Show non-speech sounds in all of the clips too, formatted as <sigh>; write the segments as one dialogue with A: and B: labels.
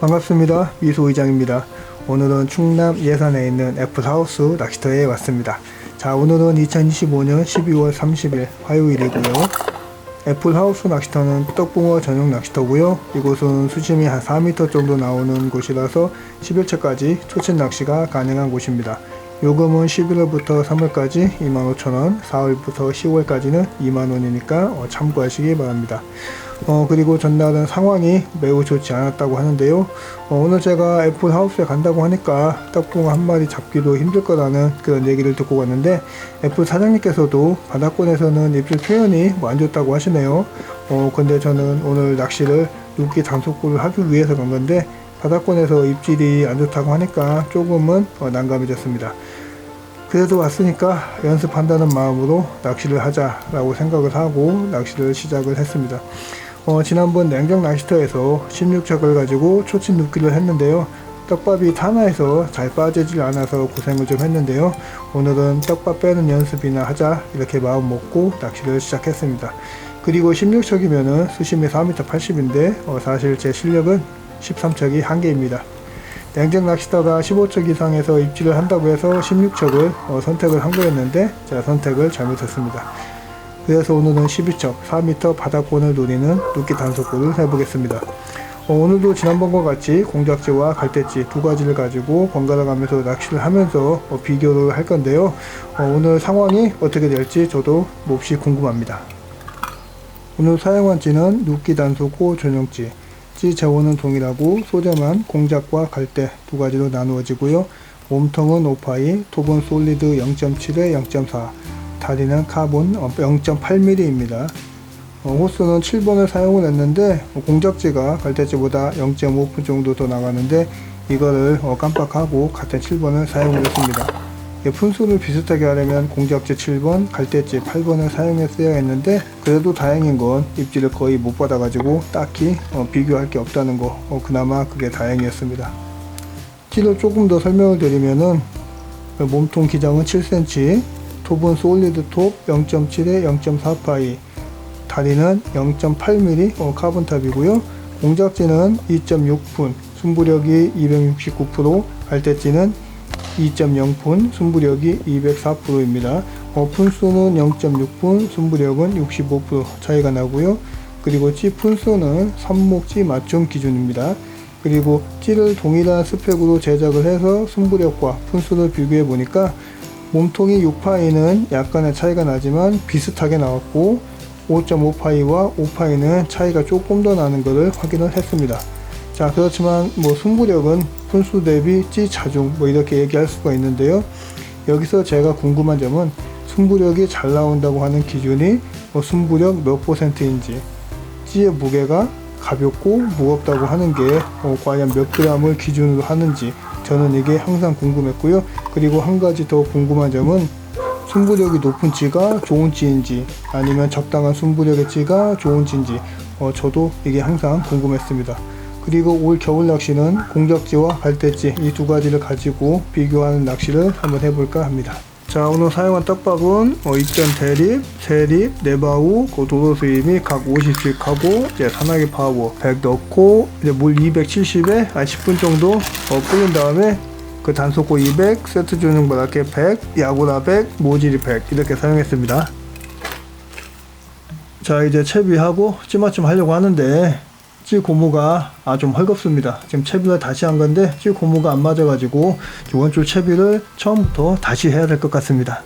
A: 반갑습니다. 미소 의장입니다. 오늘은 충남 예산에 있는 애플하우스 낚시터에 왔습니다. 자, 오늘은 2025년 12월 30일 화요일이고요. 애플하우스 낚시터는 떡붕어 전용 낚시터고요. 이곳은 수심이 한 4m 정도 나오는 곳이라서 10일차까지 초친 낚시가 가능한 곳입니다. 요금은 11월부터 3월까지 25,000원, 4월부터 10월까지는 2만원이니까 참고하시기 바랍니다. 어, 그리고 전날은 상황이 매우 좋지 않았다고 하는데요. 어, 오늘 제가 애플 하우스에 간다고 하니까 떡붕어 한 마리 잡기도 힘들 거라는 그런 얘기를 듣고 갔는데 애플 사장님께서도 바닷권에서는 입질 표현이 뭐 안 좋다고 하시네요. 어, 근데 저는 오늘 낚시를 육기 단속구를 하기 위해서 간 건데 바닷권에서 입질이 안 좋다고 하니까 조금은 어, 난감해졌습니다. 그래도 왔으니까 연습한다는 마음으로 낚시를 하자라고 생각을 하고 낚시를 시작을 했습니다. 어, 지난번 냉정 낚시터에서 16척을 가지고 초친 눕기를 했는데요. 떡밥이 타나에서 잘 빠지질 않아서 고생을 좀 했는데요. 오늘은 떡밥 빼는 연습이나 하자 이렇게 마음 먹고 낚시를 시작했습니다. 그리고 16척이면은 수심이 4m 80인데 어, 사실 제 실력은 13척이 한계입니다. 냉정 낚시터가 15척 이상에서 입질을 한다고 해서 16척을 어, 선택을 한 거였는데 제가 선택을 잘못했습니다. 그래서 오늘은 12척 4m 바닥권을 노리는 눕기 단속구를 해보겠습니다. 어, 오늘도 지난번과 같이 공작지와 갈대지 두 가지를 가지고 번갈아 가면서 낚시를 하면서 어, 비교를 할 건데요. 어, 오늘 상황이 어떻게 될지 저도 몹시 궁금합니다. 오늘 사용한 찌는 눕기 단속구 전용찌. 찌 재원은 동일하고 소재만 공작과 갈대 두 가지로 나누어지고요. 몸통은 오파이, 톱은 솔리드 0.7에 0.4, 다리는 카본 0.8mm입니다. 어, 호스는 7번을 사용을 했는데 어, 공작지가 갈대지보다 0.5분 정도 더 나가는데 이거를 어, 깜빡하고 같은 7번을 사용을 했습니다. 예, 분수를 비슷하게 하려면 공작지 7번, 갈대지 8번을 사용했어야 했는데 그래도 다행인 건 입질을 거의 못 받아가지고 딱히 어, 비교할 게 없다는 거 어, 그나마 그게 다행이었습니다. 찌를 조금 더 설명을 드리면은 그 몸통 기장은 7cm, 톱은 솔리드 톱 0.7에 0.4파이, 다리는 0.8mm 어, 카본탑이고요. 공작지는 2.6푼, 순부력이 269%, 갈대지는 2.0푼, 순부력이 204%입니다. 어, 푼수는 0.6푼, 순부력은 65% 차이가 나고요. 그리고 찌 푼수는 손목찌 맞춤 기준입니다. 그리고 찌를 동일한 스펙으로 제작을 해서 순부력과 푼수를 비교해 보니까 몸통이 6파이는 약간의 차이가 나지만 비슷하게 나왔고 5.5파이와 5파이는 차이가 조금 더 나는 것을 확인을 했습니다. 자 그렇지만 뭐 순부력은 분수 대비 찌 자중 뭐 이렇게 얘기할 수가 있는데요. 여기서 제가 궁금한 점은 순부력이 잘 나온다고 하는 기준이 뭐 순부력 몇 퍼센트인지 찌의 무게가 가볍고 무겁다고 하는 게 어, 과연 몇 그램을 기준으로 하는지 저는 이게 항상 궁금했고요. 그리고 한 가지 더 궁금한 점은 순부력이 높은 찌가 좋은 찌인지 아니면 적당한 순부력의 찌가 좋은 찌인지 어, 저도 이게 항상 궁금했습니다. 그리고 올 겨울 낚시는 공작지와 갈대지 이 두 가지를 가지고 비교하는 낚시를 한번 해볼까 합니다. 자 오늘 사용한 떡밥은 어, 익전 대립, 세립, 네바우, 그 도로수임이 각 50씩 하고 이제 산화기 파워 100 넣고 이제 물 270에 한 10분 정도 어, 끓인 다음에 그 단속고 200, 세트 전용 바닥에 100, 야구라 100, 모질이 100 이렇게 사용했습니다. 자 이제 채비하고 찌맞춤 하려고 하는데 찌 고무가 아 좀 헐겁습니다. 지금 채비를 다시 한 건데 찌 고무가 안 맞아가지고 이번 줄 채비를 처음부터 다시 해야 될 것 같습니다.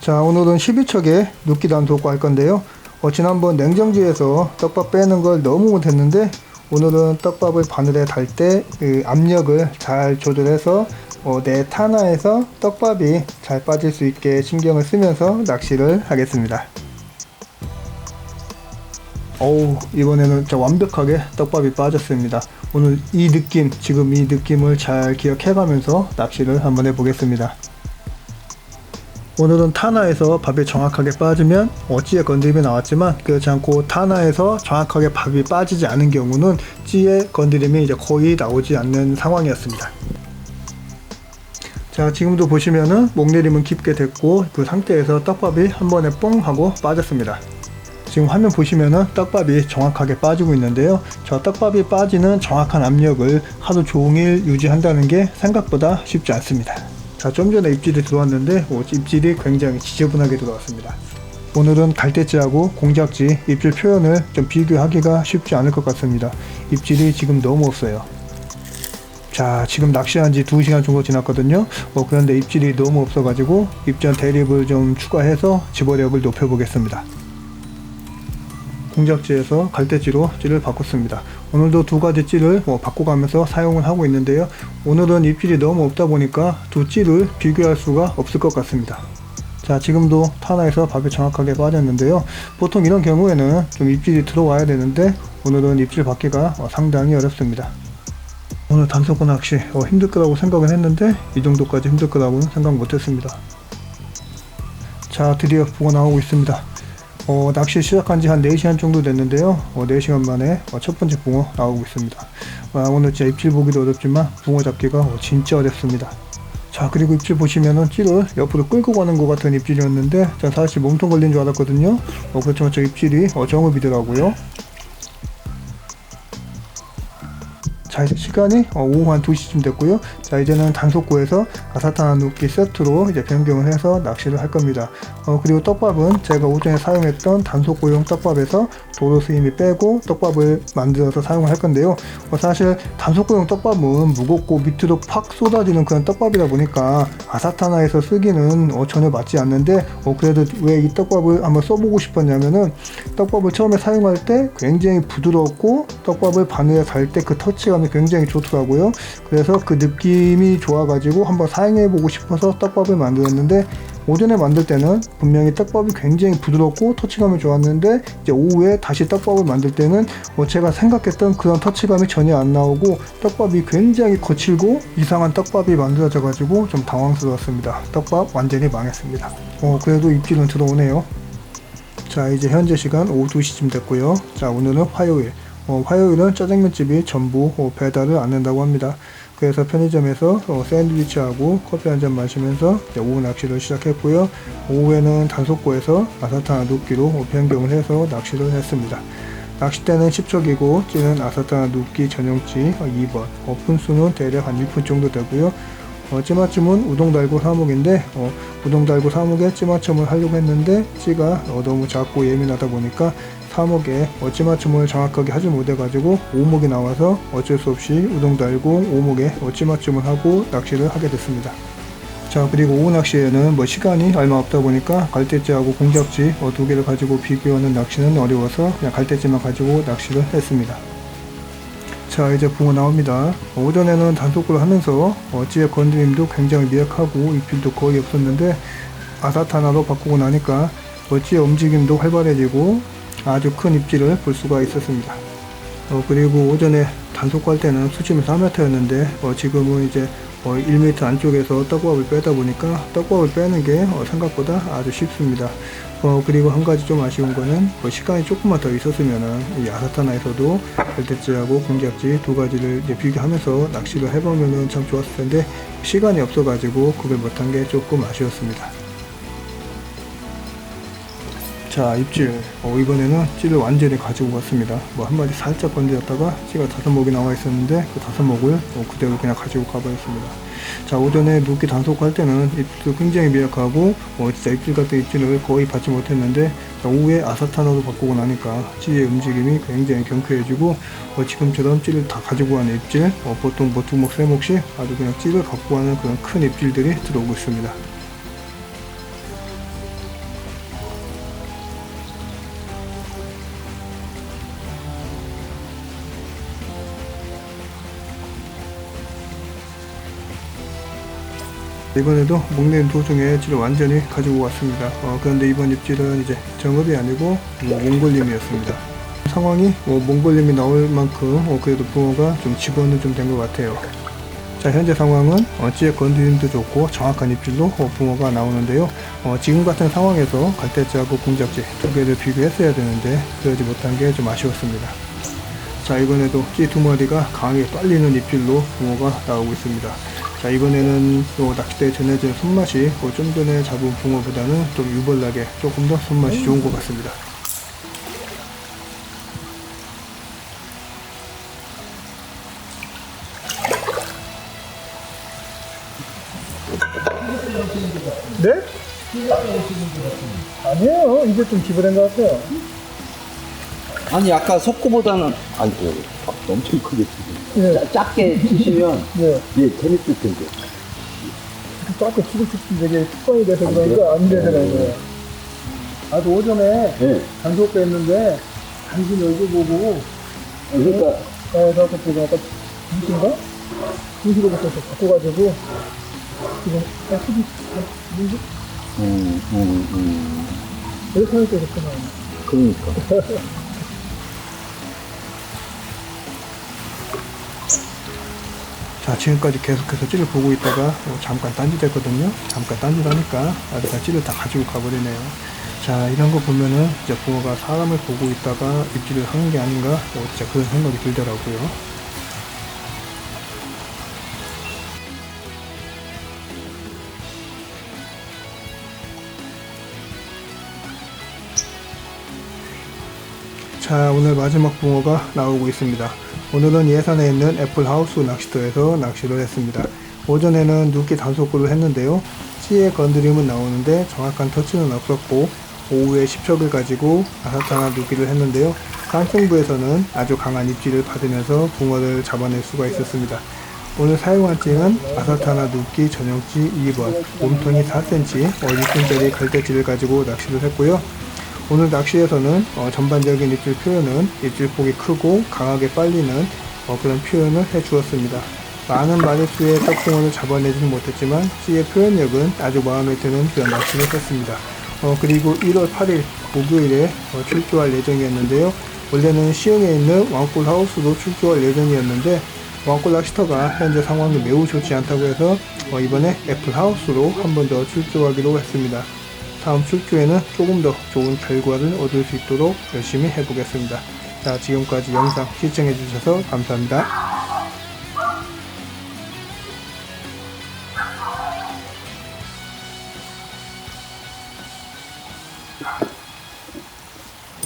A: 자 오늘은 12척에 눕기 단속고 할 건데요. 어, 지난번 냉정지에서 떡밥 빼는 걸 너무 못했는데 오늘은 떡밥을 바늘에 달 때 그 압력을 잘 조절해서 어, 내 타나에서 떡밥이 잘 빠질 수 있게 신경을 쓰면서 낚시를 하겠습니다. 어우 이번에는 진짜 완벽하게 떡밥이 빠졌습니다. 오늘 이 느낌 지금 이 느낌을 잘 기억해가면서 낚시를 한번 해보겠습니다. 오늘은 타나에서 밥이 정확하게 빠지면 어찌에 건드림이 나왔지만 그렇지 않고 타나에서 정확하게 밥이 빠지지 않은 경우는 찌에 건드림이 이제 거의 나오지 않는 상황이었습니다. 자 지금도 보시면은 목내림은 깊게 됐고 그 상태에서 떡밥이 한 번에 뽕 하고 빠졌습니다. 지금 화면 보시면은 떡밥이 정확하게 빠지고 있는데요. 저 떡밥이 빠지는 정확한 압력을 하루 종일 유지한다는 게 생각보다 쉽지 않습니다. 자, 좀 전에 입질이 들어왔는데 어, 입질이 굉장히 지저분하게 들어왔습니다. 오늘은 갈대찌하고 공작지 입질 표현을 좀 비교하기가 쉽지 않을 것 같습니다. 입질이 지금 너무 없어요. 자, 지금 낚시한 지 2시간 정도 지났거든요. 어, 그런데 입질이 너무 없어가지고 입전 대립을 좀 추가해서 집어력을 높여보겠습니다. 공작지에서 갈대찌로 찌를 바꿨습니다. 오늘도 두 가지 찌를 뭐 바꿔가면서 사용을 하고 있는데요. 오늘은 입질이 너무 없다 보니까 두 찌를 비교할 수가 없을 것 같습니다. 자 지금도 타나에서 밥이 정확하게 빠졌는데요 보통 이런 경우에는 좀 입질이 들어와야 되는데 오늘은 입질 받기가 어, 상당히 어렵습니다 오늘 단속고 낚시 어, 힘들 거라고 생각은 했는데 이 정도까지 힘들 거라고는 생각 못했습니다 자 드디어 붕어 나오고 있습니다 어, 낚시 시작한 지 한 4시간 정도 됐는데요. 어, 4시간 만에 어, 첫 번째 붕어 나오고 있습니다. 아, 오늘 진짜 입질 보기도 어렵지만 붕어 잡기가 어, 진짜 어렵습니다. 자 그리고 입질 보시면은 찌를 옆으로 끌고 가는 것 같은 입질이었는데 전 사실 몸통 걸린 줄 알았거든요. 어 그렇지만 저 입질이 어, 정읍이더라고요 자 시간이 어, 오후 한 2시쯤 됐고요. 자 이제는 단속구에서 아사타나 눕기 세트로 이제 변경을 해서 낚시를 할 겁니다. 어, 그리고 떡밥은 제가 오전에 사용했던 단속구용 떡밥에서 도로 스님이 빼고 떡밥을 만들어서 사용을 할 건데요. 어, 사실 단속구용 떡밥은 무겁고 밑으로 팍 쏟아지는 그런 떡밥이다 보니까 아사타나에서 쓰기는 어, 전혀 맞지 않는데 어, 그래도 왜 이 떡밥을 한번 써보고 싶었냐면은 떡밥을 처음에 사용할 때 굉장히 부드럽고 떡밥을 바늘에 달 때 그 터치감이 굉장히 좋더라고요. 그래서 그 느낌이 좋아가지고 한번 사용해보고 싶어서 떡밥을 만들었는데 오전에 만들 때는 분명히 떡밥이 굉장히 부드럽고 터치감이 좋았는데 이제 오후에 다시 떡밥을 만들 때는 뭐 제가 생각했던 그런 터치감이 전혀 안 나오고 떡밥이 굉장히 거칠고 이상한 떡밥이 만들어져 가지고 좀 당황스러웠습니다. 떡밥 완전히 망했습니다. 어 그래도 입질은 들어오네요. 자 이제 현재 시간 오후 2시쯤 됐고요. 자 오늘은 화요일. 어, 화요일은 짜장면집이 전부 어, 배달을 안 한다고 합니다. 그래서 편의점에서 어, 샌드위치하고 커피 한 잔 마시면서 오후 낚시를 시작했고요. 오후에는 단속고에서 아사타나 눕기로 어, 변경을 해서 낚시를 했습니다. 낚싯대는 10척이고 찌는 아사타나 눕기 전용찌 어, 2번 어, 분수는 대략 한 1분 정도 되고요. 어, 찌맞춤은 우동 달고 사목인데 어, 우동 달고 사목에 찌맞춤을 하려고 했는데 찌가 어, 너무 작고 예민하다 보니까 사목에 어, 찌맞춤을 정확하게 하지 못해가지고 오목이 나와서 어쩔 수 없이 우동 달고 오목에 어, 찌맞춤을 하고 낚시를 하게 됐습니다. 자 그리고 오후 낚시에는 뭐 시간이 얼마 없다 보니까 갈대찌하고 공작지 어, 두 개를 가지고 비교하는 낚시는 어려워서 그냥 갈대찌만 가지고 낚시를 했습니다. 자 이제 붕어 나옵니다 어, 오전에는 단속을 하면서 어, 찌의 건드림도 굉장히 미약하고 입질도 거의 없었는데 아사타나로 바꾸고 나니까 어, 찌의 움직임도 활발해지고 아주 큰 입질을 볼 수가 있었습니다 어, 그리고 오전에 단속할 때는 수심이 4m였는데 어, 지금은 이제 어, 1m 안쪽에서 떡밥을 빼다 보니까 떡밥을 빼는 게 어, 생각보다 아주 쉽습니다. 어, 그리고 한 가지 좀 아쉬운 거는 어, 시간이 조금만 더 있었으면은 이 아사타나에서도 갈대찌하고 공작지 두 가지를 이제 비교하면서 낚시를 해보면은 참 좋았을 텐데 시간이 없어가지고 그걸 못한 게 조금 아쉬웠습니다. 자 입질. 어, 이번에는 찌를 완전히 가지고 갔습니다. 뭐 한 마리 살짝 건드렸다가 찌가 다섯 목이 나와 있었는데 그 다섯 목을 어, 그대로 그냥 가지고 가버렸습니다. 자 오전에 눕기 단속할 때는 입질도 굉장히 미약하고 어, 진짜 입질 같은 입질을 거의 받지 못했는데 자, 오후에 아사타나로 바꾸고 나니까 찌의 움직임이 굉장히 경쾌해지고 어, 지금처럼 찌를 다 가지고 가는 입질 어, 보통 뭐 두목 세 목씩 아주 그냥 찌를 갖고 가는 그런 큰 입질들이 들어오고 있습니다 이번에도 목내린 도중에 찌를 완전히 가지고 왔습니다. 어, 그런데 이번 입질은 이제 정읍이 아니고 뭐 몽골림이었습니다. 상황이 뭐 몽골림이 나올 만큼 어, 그래도 붕어가 좀 직원은 좀 된 것 같아요. 자 현재 상황은 어, 찌의 건드림도 좋고 정확한 입질로 어, 붕어가 나오는데요. 어, 지금 같은 상황에서 갈대찌하고 공작지 두 개를 비교했어야 되는데 그러지 못한 게 좀 아쉬웠습니다. 자 이번에도 찌 두 마리가 강하게 빨리는 입질로 붕어가 나오고 있습니다. 자 이번에는 요 낚싯대에 전해진 손맛이 뭐좀 전에 잡은 붕어보다는 좀 유별나게 조금 더 손맛이 좋은 것 같습니다. 네? 아니에요. 이제 좀 기부된 것 같아요.
B: 아니 아까 속고보다는 아니 또 엄청 크게 지금
A: 예.
B: 짜- 작게 치시면
A: 네.
B: 예 재밌을 텐데
A: 짧게 치고 싶은 되게 습관이 돼서
B: 안
A: 그러니까
B: 돼요?
A: 안 되더라고요.
B: 네.
A: 나도 오전에
B: 예
A: 단속도 했는데 당신 얼굴 보고
B: 그러니까
A: 에 그래갖고 제가 아까 중신가? 중시로부터 바꿔가지고 지금 아 수비 뭐지?
B: 음, 음, 음.
A: 이렇게 하니까 좋구나.
B: 그러니까 <laughs>
A: 자 지금까지 계속해서 찌를 보고 있다가 어, 잠깐 딴짓했거든요. 잠깐 딴짓하니까 아내가 찌를 다 가지고 가버리네요. 자 이런 거 보면은 이제 붕어가 사람을 보고 있다가 입질을 하는 게 아닌가? 어, 진짜 그런 생각이 들더라고요 자 오늘 마지막 붕어가 나오고 있습니다. 오늘은 예산에 있는 애플하우스 낚시터에서 낚시를 했습니다. 오전에는 눕기 단속구를 했는데요. 찌의 건드림은 나오는데 정확한 터치는 없었고 오후에 10척을 가지고 아사타나 눕기를 했는데요. 깡통부에서는 아주 강한 입질을 받으면서 붕어를 잡아낼 수가 있었습니다. 오늘 사용한 찌는 아사타나 눕기 전용찌 2번 몸통이 4cm, 어, 6분짜리 갈대찌를 가지고 낚시를 했고요 오늘 낚시에서는 어, 전반적인 입질 표현은 입질폭이 크고 강하게 빨리는 어, 그런 표현을 해주었습니다. 많은 마리수의 떡붕어를 잡아내지는 못했지만 찌의 표현력은 아주 마음에 드는 그런 낚시를 했습니다. 어, 그리고 1월 8일 목요일에 어, 출조할 예정이었는데요. 원래는 시흥에 있는 왕골 하우스도 출조할 예정이었는데 왕골 낚시터가 현재 상황이 매우 좋지 않다고 해서 어, 이번에 애플 하우스로 한 번 더 출조하기로 했습니다. 다음 출조에는 조금 더 좋은 결과를 얻을 수 있도록 열심히 해보겠습니다. 자, 지금까지 영상 시청해주셔서 감사합니다.